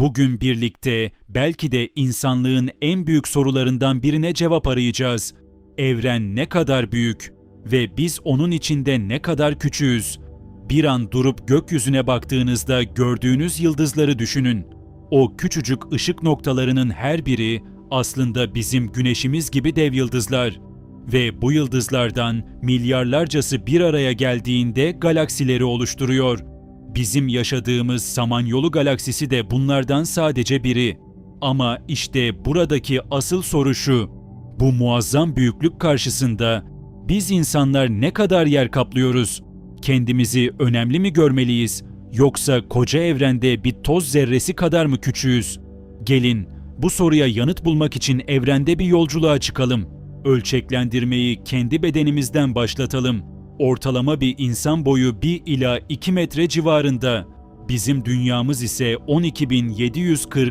Bugün birlikte belki de insanlığın en büyük sorularından birine cevap arayacağız. Evren ne kadar büyük ve biz onun içinde ne kadar küçüğüz? Bir an durup gökyüzüne baktığınızda gördüğünüz yıldızları düşünün. O küçücük ışık noktalarının her biri aslında bizim güneşimiz gibi dev yıldızlar. Ve bu yıldızlardan milyarlarcası bir araya geldiğinde galaksileri oluşturuyor. Bizim yaşadığımız Samanyolu galaksisi de bunlardan sadece biri. Ama işte buradaki asıl soru şu. Bu muazzam büyüklük karşısında biz insanlar ne kadar yer kaplıyoruz? Kendimizi önemli mi görmeliyiz yoksa koca evrende bir toz zerresi kadar mı küçüğüz? Gelin bu soruya yanıt bulmak için evrende bir yolculuğa çıkalım. Ölçeklendirmeyi kendi bedenimizden başlatalım. Ortalama bir insan boyu 1 ila 2 metre civarında. Bizim dünyamız ise 12.740